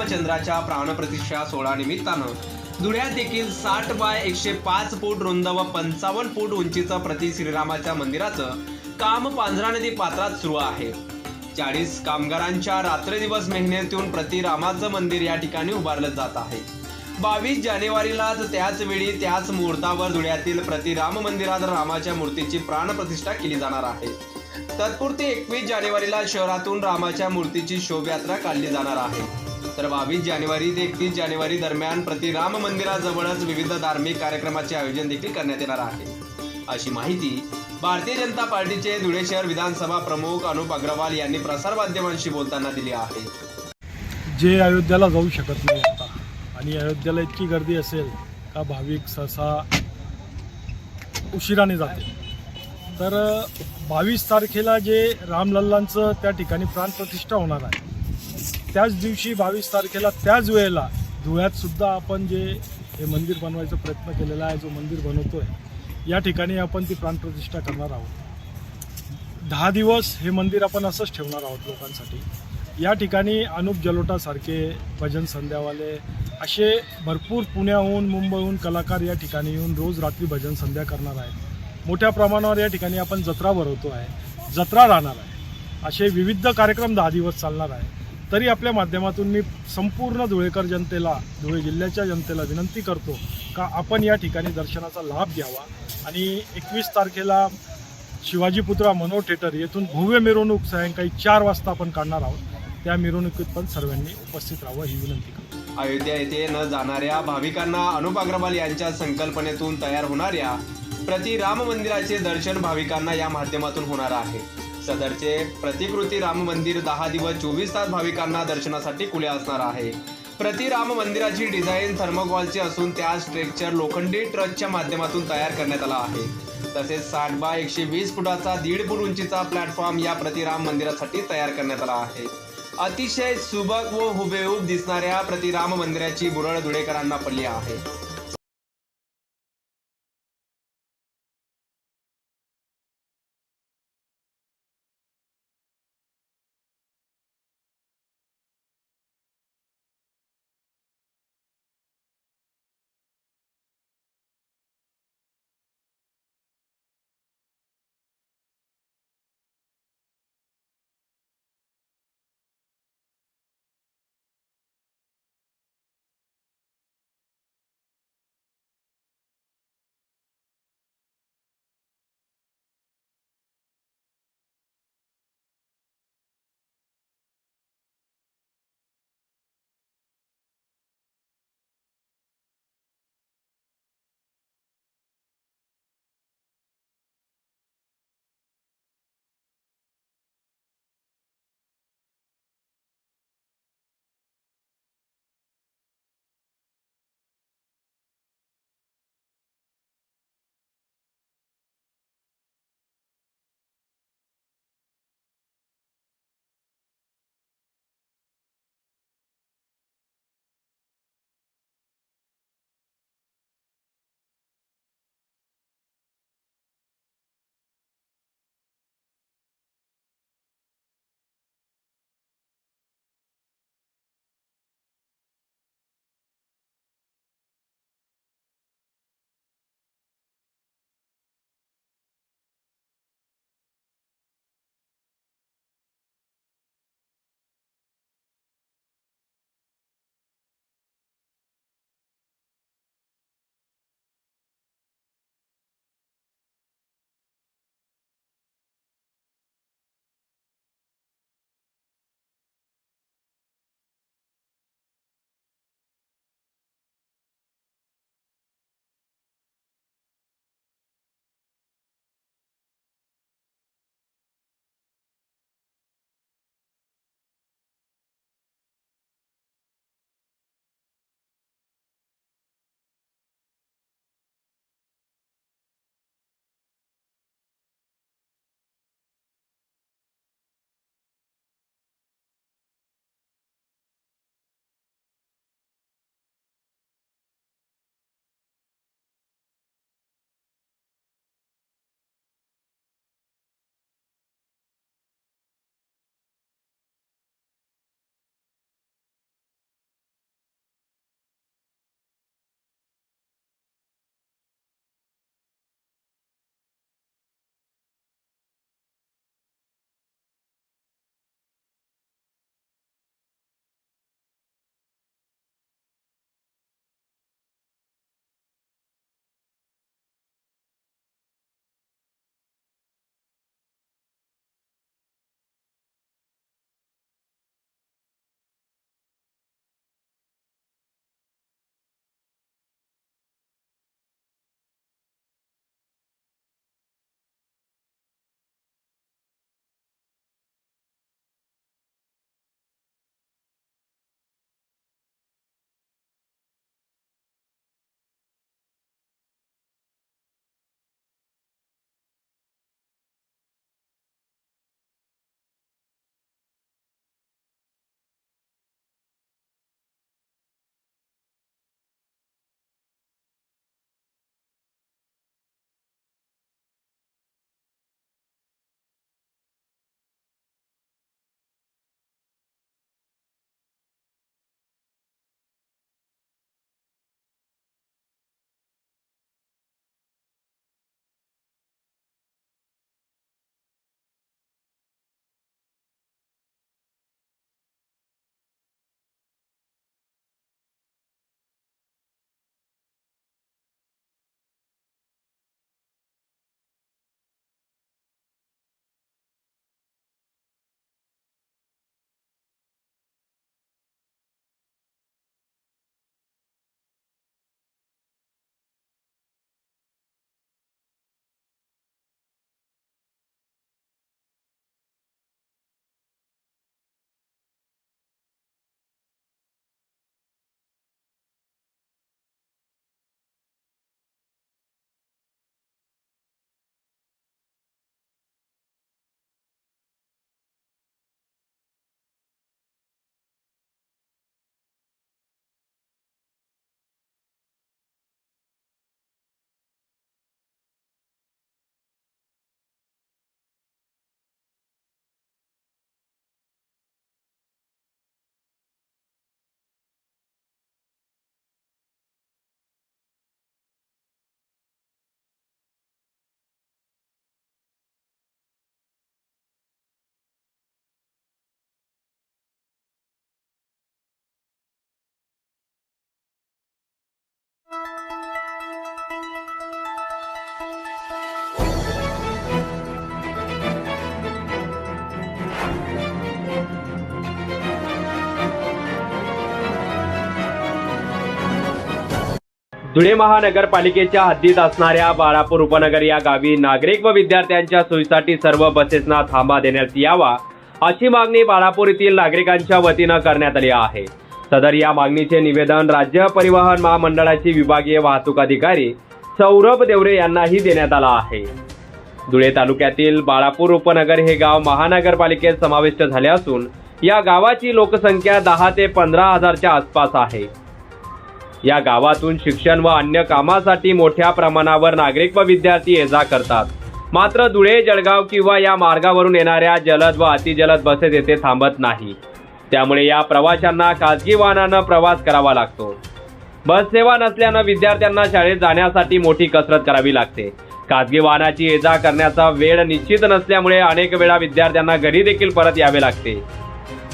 रामचंद्राच्या प्राणप्रतिष्ठा सोहळा निमित्तानं धुळ्यात देखील साठ बाय एकशे पाच फूट रुंद व पंचावन्न फूट उंचीचं प्रति श्रीरामाच्या मंदिराचं काम पांझरा नदी पात्रात सुरू आहे. चाळीस कामगारांच्या रात्रदिवस मेहनतीतून प्रतिरामाचं मंदिर या ठिकाणी उभारलं जात आहे. बावीस जानेवारीलाच त्याच वेळी त्याच मुहूर्तावर धुळ्यातील प्रति राम मंदिरात रामाच्या मूर्तीची प्राणप्रतिष्ठा केली जाणार आहे. तत्पुरती एकवीस जानेवारीला शहरातून रामाच्या मूर्तीची शोभायात्रा काढली जाणार आहे. तर बावीस जानेवारी ते एकतीस जानेवारी दरम्यान प्रति राम मंदिराजवळच विविध धार्मिक कार्यक्रमाचे आयोजन देखील करण्यात येणार आहे. अशी माहिती भारतीय जनता पार्टीचे धुळे शहर विधानसभा प्रमुख अनुप अग्रवाल यांनी प्रसारमाध्यमांशी बोलताना दिली आहे. जे अयोध्येला जाऊ शकत नाही आता आणि अयोध्येला इतकी गर्दी असेल का भाविक सहसा उशिराने जाते तर बावीस तारखेला जे रामलल्लांचं त्या ठिकाणी प्राणप्रतिष्ठा होणार आहे त्याच दिवशी बावीस तारखेला त्याच वेळेला धुळ्यात सुद्धा आपण जे हे मंदिर बनवायचा प्रयत्न केलेला आहे जो मंदिर बनवतोय या ठिकाणी आपण ती प्राणप्रतिष्ठा करणार आहोत. दहा दिवस हे मंदिर आपण असंच ठेवणार आहोत लोकांसाठी. या ठिकाणी अनुप जलोटासारखे भजन संध्यावाले असे भरपूर पुण्याहून मुंबईहून कलाकार या ठिकाणी येऊन रोज रात्री भजन संध्या करणार आहेत. मोठ्या प्रमाणावर या ठिकाणी आपण जत्रा भरवतो आहे जत्रा राहणार आहे. असे विविध कार्यक्रम दहा दिवस चालणार आहे. तरी आपल्या माध्यमातून मी संपूर्ण धुळेकर जनतेला धुळे जिल्ह्याच्या जनतेला विनंती करतो का आपण या ठिकाणी दर्शनाचा लाभ घ्यावा. आणि एकवीस तारखेला शिवाजीपुत्रा मनोहर थिएटर येथून भव्य मिरवणूक सायंकाळी चार वाजता आपण काढणार आहोत. त्या मिरवणुकीत पण सर्वांनी उपस्थित राहावं ही विनंती करतो. अयोध्या येथे न जाणाऱ्या भाविकांना अनुप अग्रवाल यांच्या संकल्पनेतून तयार होणाऱ्या प्रति राम मंदिराचे दर्शन भाविकांना या माध्यमातून होणार आहे. सदरचे प्रतिकृती राम मंदिर दहा दिवस चोवीस तास भाविकांना दर्शनासाठी खुले असणार आहे. प्रति राम मंदिराची डिझाईन थर्मोकॉलची असून त्या स्ट्रेक्चर लोखंडी ट्रकच्या माध्यमातून तयार करण्यात आला आहे. तसेच साठ बाय एकशे वीस फुटाचा दीड फूट उंचीचा प्लॅटफॉर्म या प्रतिराम मंदिरासाठी तयार करण्यात आला आहे. अतिशय सुबक व हुबेहूब दिसणाऱ्या प्रतिराम मंदिराची बुरळ धुळेकरांना पडली आहे. धुळे महानगरपालिकेच्या हद्दीत असणाऱ्या बाळापूर उपनगर या गावी नागरिक व विद्यार्थ्यांच्या सोयीसाठी सर्व बसेसना थांबा देण्यात यावा अशी मागणी बाळापूर येथील नागरिकांच्या वतीनं करण्यात आली आहे. सदर या मागणीचे निवेदन राज्य परिवहन महामंडळाचे विभागीय वाहतूक अधिकारी सौरभ देवरे यांनाही देण्यात आला आहे. धुळे तालुक्यातील बाळापूर उपनगर हे गाव महानगरपालिकेत समाविष्ट झाले असून या गावाची लोकसंख्या दहा ते पंधरा हजारच्या आसपास आहे. या गावातून शिक्षण व अन्य कामासाठी मोठ्या प्रमाणावर नागरिक व विद्यार्थी ये जा करतात. मात्र धुळे जळगाव किंवा या मार्गावरून येणाऱ्या जलद व अतिजलद बसेस येथे थांबत नाही. त्यामुळे या प्रवाशांना खाजगी वाहनानं प्रवास करावा लागतो. बससेवा नसल्यानं विद्यार्थ्यांना शाळेत जाण्यासाठी मोठी कसरत करावी लागते. खाजगी वाहनाची ये जा करण्याचा वेळ निश्चित नसल्यामुळे अनेक वेळा विद्यार्थ्यांना घरी देखील परत यावे लागते.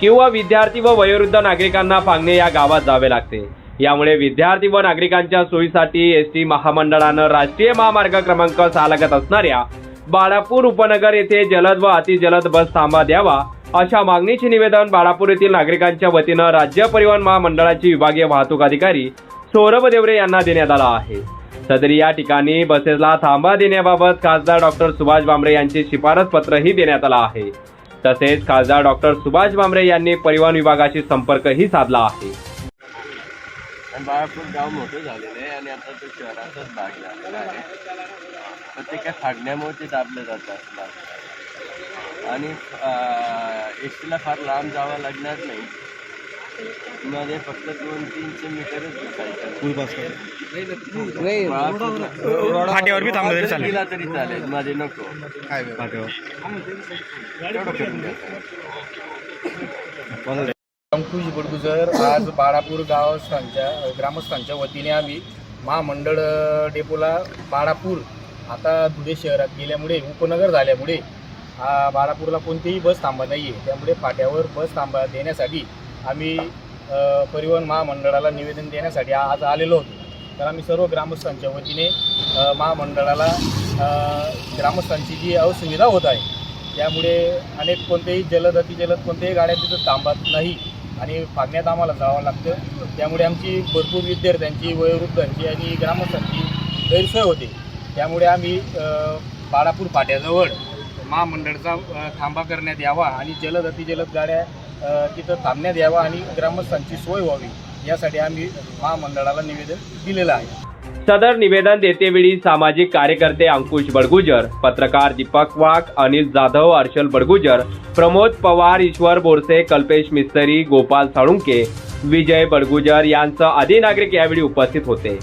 किंवा विद्यार्थी व वयोवृद्ध नागरिकांना फांगणे या गावात जावे लागते. यामुळे विद्यार्थी व नागरिकांच्या सोयीसाठी एस टी महामंडळानं राष्ट्रीय महामार्ग क्रमांक सहा लागत असणाऱ्या बाळापूर उपनगर येथे जलद व अतिजलद बस थांबा द्यावा अशा मागणीचे निवेदन बाळापूर येथील नागरिकांच्या वतीनं राज्य परिवहन महामंडळाचे विभागीय वाहतूक अधिकारी सौरभ देवरे यांना देण्यात आला आहे. सदरी या ठिकाणी बसेसला थांबा देण्याबाबत खासदार डॉक्टर सुभाष भामरे यांचे शिफारस पत्रही देण्यात आलं आहे. तसेच खासदार डॉक्टर सुभाष भामरे यांनी परिवहन विभागाशी संपर्कही साधला आहे. आणि बाळापूर गाव मोठं झालेलं आहे आणि आता तो शहराचाच भाग झालेला आहे. तर ते काय फाडण्यामुळे ते दाबलं जातं असं आणि एस टीला फार लांब जावं लागणार नाही. मध्ये फक्त दोन तीनशे मीटरच फाट्यावर बी थांबलं तरी चालेल. गेला तरी चालेल. मध्ये नको. तेवढं करून द्या. अंकुश बडगुजर. आज बाळापूर गावस्थांच्या ग्रामस्थांच्या वतीने आम्ही महामंडळ डेपोला बाळापूर आता धुळे शहरात गेल्यामुळे उपनगर झाल्यामुळे बाळापूरला कोणतीही बस थांबा नाही आहे त्यामुळे पाट्यावर बस थांबा देण्यासाठी आम्ही परिवहन महामंडळाला निवेदन देण्यासाठी आज आलेलो होतो. तर आम्ही सर्व ग्रामस्थांच्या वतीने महामंडळाला ग्रामस्थांची जी असुविधा होत आहे त्यामुळे अनेक कोणतेही जलद अतिजलद कोणत्याही गाड्या तिथं थांबत नाही. आणि फागण्यात आम्हाला जावं लागतं. त्यामुळे आमची भरपूर विद्यार्थ्यांची वयोवृद्धांची आणि ग्रामस्थांची गैरसोय होते. त्यामुळे आम्ही बाळापूर फाट्याजवळ महामंडळाचा थांबा करण्यात यावा आणि जलद अतिजलद गाड्या तिथं थांबण्यात यावा आणि ग्रामस्थांची सोय व्हावी. यासाठी आम्ही महामंडळाला निवेदन दिलेलं आहे. सदर निवेदन देतेवेळी सामाजिक कार्यकर्ते अंकुश बडगुजर पत्रकार दीपक वाघ अनिल जाधव अर्शल बडगुजर प्रमोद पवार ईश्वर बोरसे कल्पेश मिस्तरी गोपाल साळुंके विजय बडगुजर यांसह आदी नागरिक यावेळी उपस्थित होते.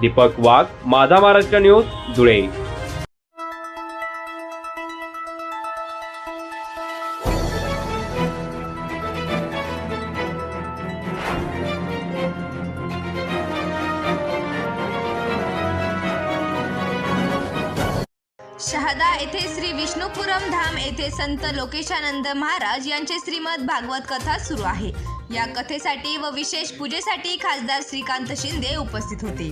दीपक वाघ माझा महाराष्ट्र न्यूज धुळे. श्री विष्णुपुरम धाम येथे संत लोकेशानंद महाराज यांचे श्रीमद भागवत कथा सुरू आहे. या कथेसाठी व विशेष पूजेसाठी खासदार श्रीकांत शिंदे उपस्थित होते.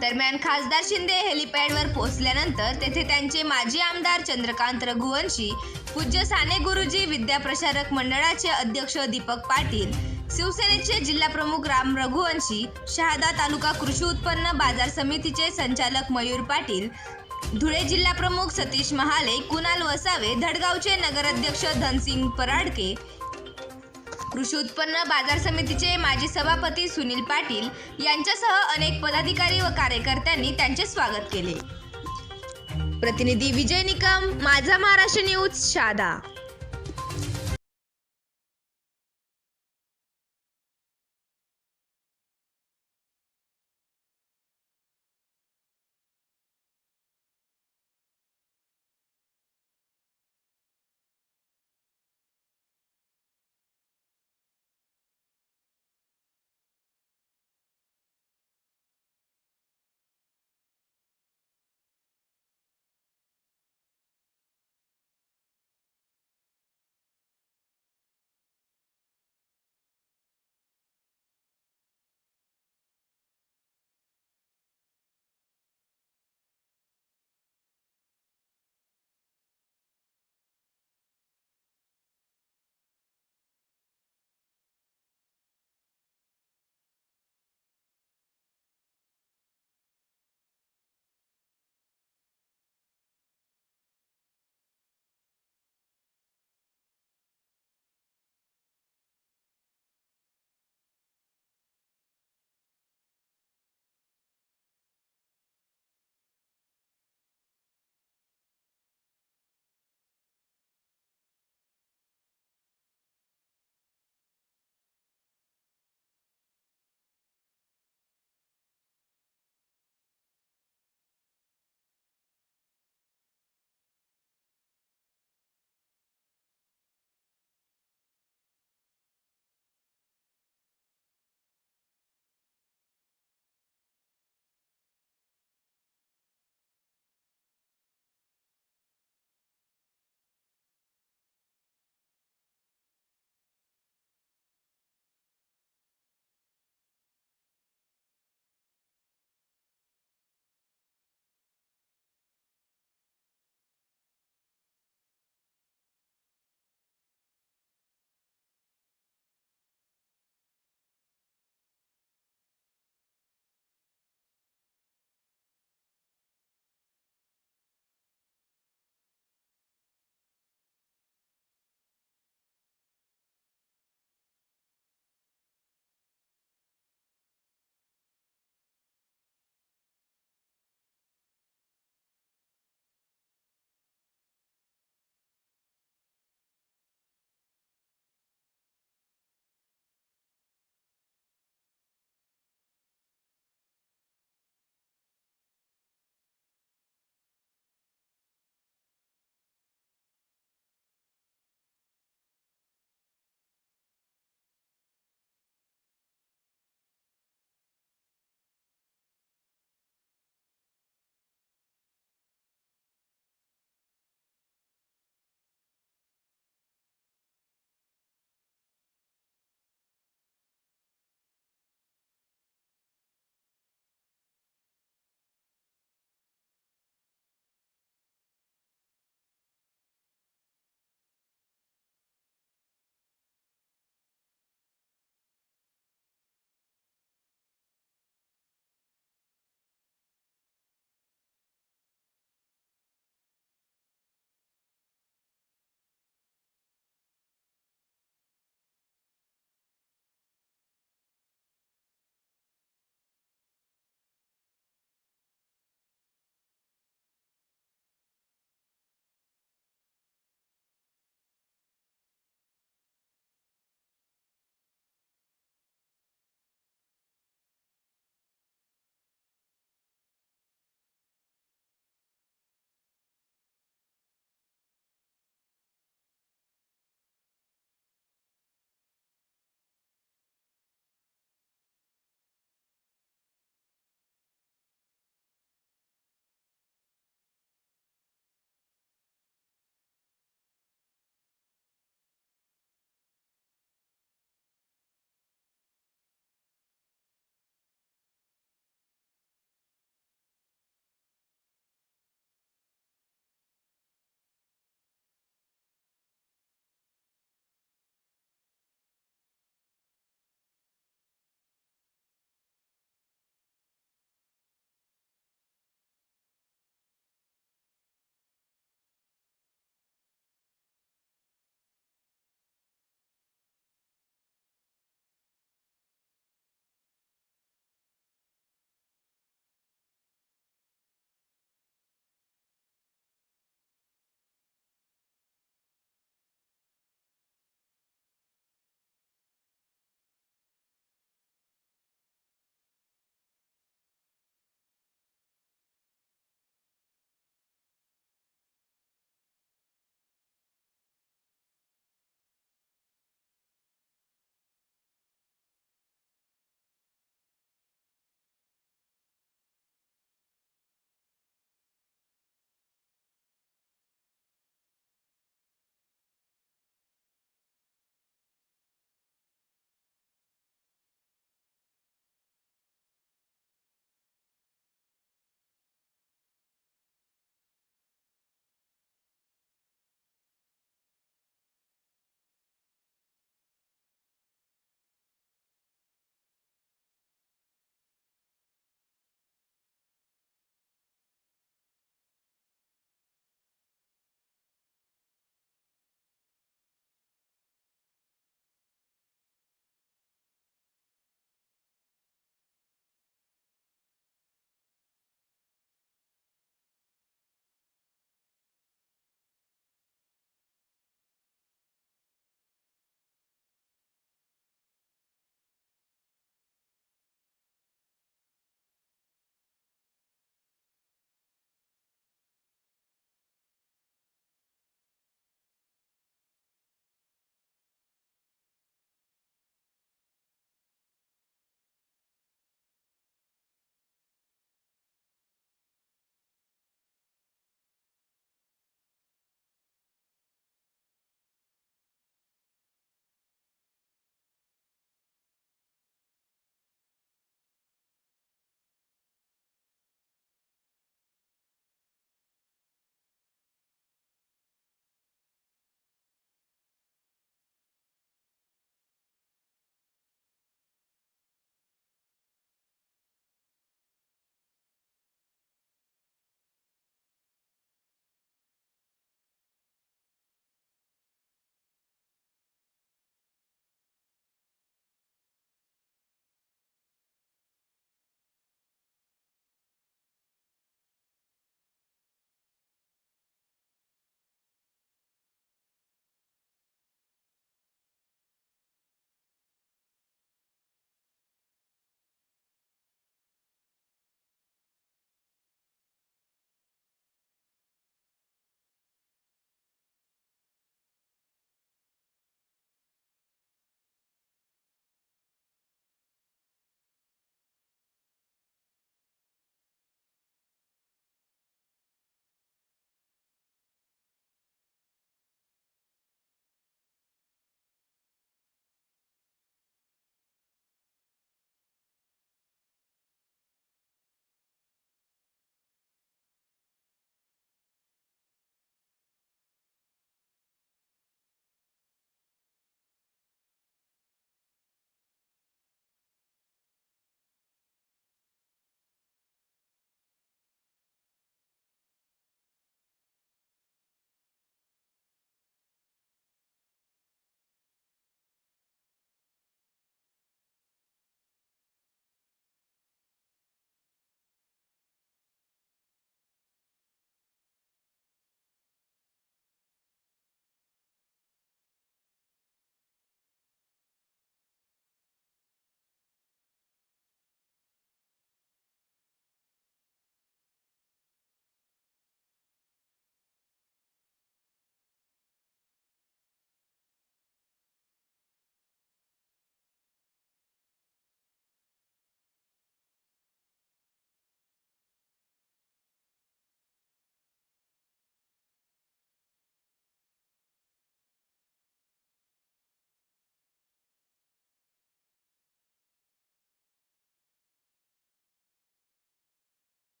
दरम्यान खासदार शिंदे हेलिपॅडवर पोहोचल्यानंतर तेथे त्यांचे माजी आमदार चंद्रकांत रघुवंशी पूज्य साने गुरुजी विद्याप्रसारक मंडळाचे अध्यक्ष दीपक पाटील शिवसेनेचे जिल्हाप्रमुख राम रघुवंशी शहादा तालुका कृषी उत्पन्न बाजार समितीचे संचालक मयूर पाटील धुळे जिल्हा प्रमुख सतीश महाले कुणाल वसावे धडगावचे नगराध्यक्ष धनसिंग पराडके कृषी उत्पन्न बाजार समितीचे माजी सभापती सुनील पाटील यांच्यासह अनेक पदाधिकारी व कार्यकर्त्यांनी त्यांचे स्वागत केले. प्रतिनिधी विजय निकम माझा महाराष्ट्र न्यूज शादा.